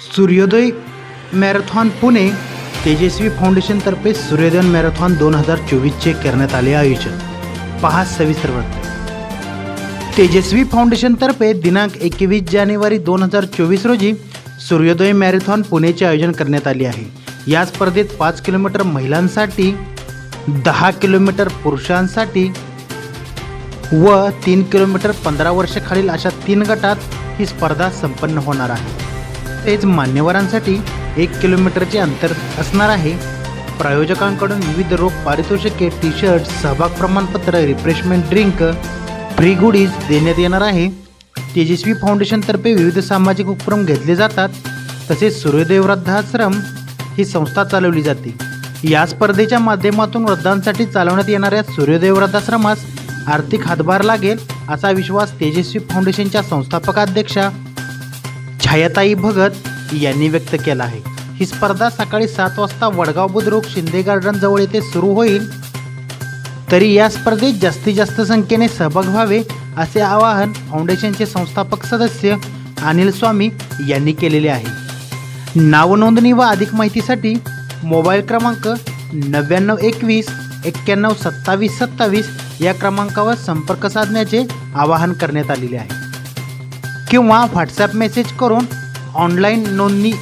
सूर्योदय मॅरेथॉन पुणे तेजस्वी फाउंडेशनतर्फे सूर्योदय मॅरेथॉन दोन हजार चोवीसचे करण्यात आले आयोजन. पहा सविस्तर वृत्त. तेजस्वी फाउंडेशनतर्फे दिनांक एकवीस जानेवारी दोन हजार चोवीस रोजी सूर्योदय मॅरेथॉन पुणेचे आयोजन करण्यात आले आहे. या स्पर्धेत पाच किलोमीटर महिलांसाठी दहा किलोमीटर पुरुषांसाठी व तीन किलोमीटर पंधरा वर्षाखालील अशा तीन गटात ही स्पर्धा संपन्न होणार आहे. तेच मान्यवरांसाठी एक किलोमीटरचे अंतर असणार आहे. प्रायोजकांकडून विविध रोख पारितोषिके टी शर्ट सहभाग प्रमाणपत्र रिफ्रेशमेंट ड्रिंक फ्री गुडीज देण्यात येणार आहे. तेजस्वी फाउंडेशनतर्फे विविध सामाजिक उपक्रम घेतले जातात. तसेच सूर्यदेव वृद्धाश्रम ही संस्था चालवली जाते. या स्पर्धेच्या माध्यमातून वृद्धांसाठी चालवण्यात येणाऱ्या सूर्योदय वृद्धाश्रमास आर्थिक हातभार लागेल असा विश्वास तेजस्वी फाउंडेशनच्या संस्थापकाध्यक्षा छायाताई भगत यांनी व्यक्त केला आहे. ही स्पर्धा सकाळी सात वाजता वडगाव बुद्रुक शिंदे गार्डन जवळ येथे सुरू होईल. तरी या स्पर्धेत जास्तीत जास्त संख्येने सहभाग व्हावे असे आवाहन फाउंडेशनचे संस्थापक सदस्य अनिल स्वामी यांनी केलेले आहे. नावनोंदणी व अधिक माहितीसाठी मोबाईल क्रमांक नव्याण्णव एकवीस एक्क्याण्णव सत्तावीस सत्तावीस या क्रमांकावर संपर्क साधण्याचे आवाहन करण्यात आलेले आहे. किंवा व्हॉट्सॲप मेसेज करून ऑनलाईन नोंदणी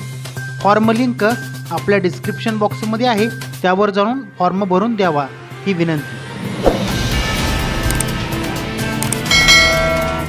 फॉर्म लिंक आपल्या डिस्क्रिप्शन बॉक्समध्ये आहे. त्यावर जाऊन फॉर्म भरून द्यावा ही विनंती.